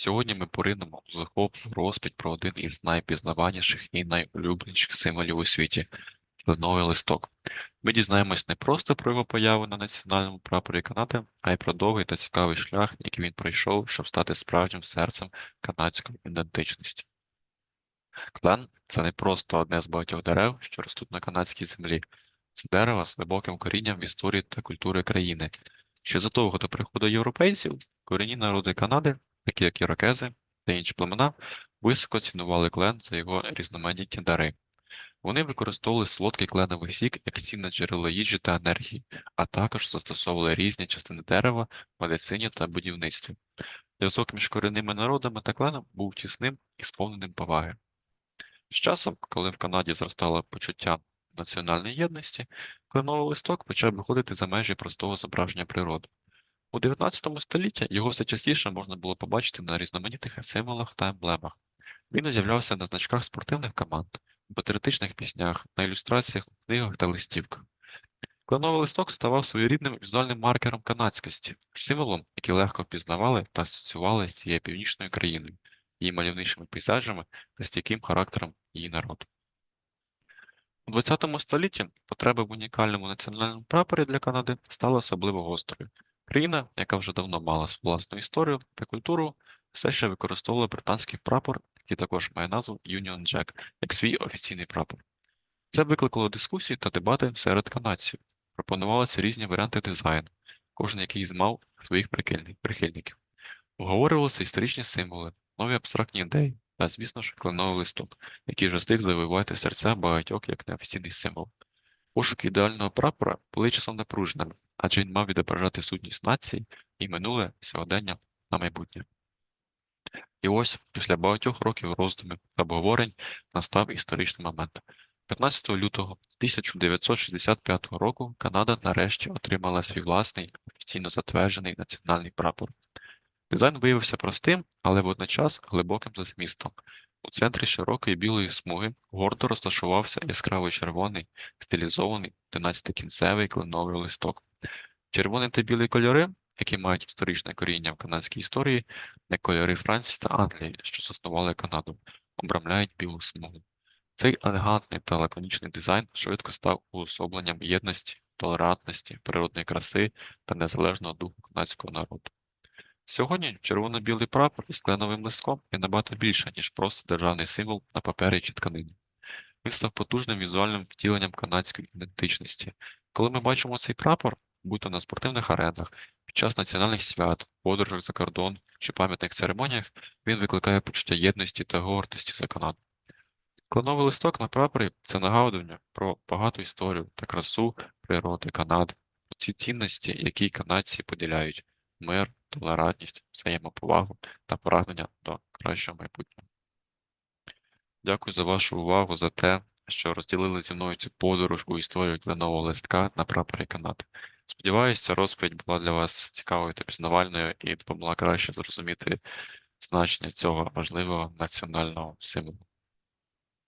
Сьогодні ми поринемо у захопливу розповідь про один із найпізнаваніших і найулюбленіших символів у світі кленовий листок. Ми дізнаємось не просто про його появу на національному прапорі Канади, а й про довгий та цікавий шлях, який він пройшов, щоб стати справжнім серцем канадської ідентичності. Клен це не просто одне з багатьох дерев, що ростуть на канадській землі. Це дерево з глибоким корінням в історії та культури країни. Ще задовго до приходу європейців корінні народи Канади, такі як ірокези та інші племена, високо цінували клен за його різноманітні дари. Вони використовували солодкий кленовий сік як цінне джерело їжі та енергії, а також застосовували різні частини дерева медицині та будівництві. Зв'язок між корінними народами та кленом був тісним і сповненим поваги. З часом, коли в Канаді зростало почуття національної єдності, кленовий листок почав виходити за межі простого зображення природи. У 19 столітті його все частіше можна було побачити на різноманітних символах та емблемах. Він з'являвся на значках спортивних команд, у патріотичних піснях, на ілюстраціях у книгах та листівках. Кленовий листок ставав своєрідним візуальним маркером канадськості, символом, який легко впізнавали та асоціювали з цією північною країною, її мальовничими пейзажами та стійким характером її народу. У ХХ столітті потреба в унікальному національному прапорі для Канади стала особливо гострою. Країна, яка вже давно мала власну історію та культуру, все ще використовувала британський прапор, який також має назву Union Jack, як свій офіційний прапор. Це викликало дискусії та дебати серед канадців. Пропонувалися різні варіанти дизайну, кожен який мав своїх прихильників. Обговорювалися історичні символи, нові абстрактні ідеї та, звісно ж, кленовий листок, який вже встиг завоювати серця багатьох як неофіційний символ. Пошуки ідеального прапора були часом напруженими, адже він мав відображати сутність нації і минуле сьогодення на майбутнє. І ось, після багатьох років роздумів та обговорень, настав історичний момент. 15 лютого 1965 року Канада нарешті отримала свій власний офіційно затверджений національний прапор. Дизайн виявився простим, але водночас глибоким за змістом. У центрі широкої білої смуги гордо розташувався яскравий червоний, стилізований 11-кінцевий кленовий листок. Червоний та білий кольори, які мають історичне коріння в канадській історії, як кольори Франції та Англії, що заснували Канаду, обрамляють білу смугу. Цей елегантний та лаконічний дизайн швидко став уособленням єдності, толерантності, природної краси та незалежного духу канадського народу. Сьогодні червоно-білий прапор із кленовим листком є набагато більше, ніж просто державний символ на папері чи тканині. Він став потужним візуальним втіленням канадської ідентичності. Коли ми бачимо цей прапор, будь то на спортивних аренах, під час національних свят, подорожах за кордон чи пам'ятних церемоніях, він викликає почуття єдності та гордості за Канаду. Кленовий листок на прапорі це нагадування про багату історію та красу природи Канади, ці цінності, які канадці поділяють мир, толерантність, взаємоповагу та прагнення до кращого майбутнього. Дякую за вашу увагу, за те, що розділили зі мною цю подорож у історію кленового листка на прапорі Канади. Сподіваюся, ця розповідь була для вас цікавою та пізнавальною і допомогла краще зрозуміти значення цього важливого національного символу.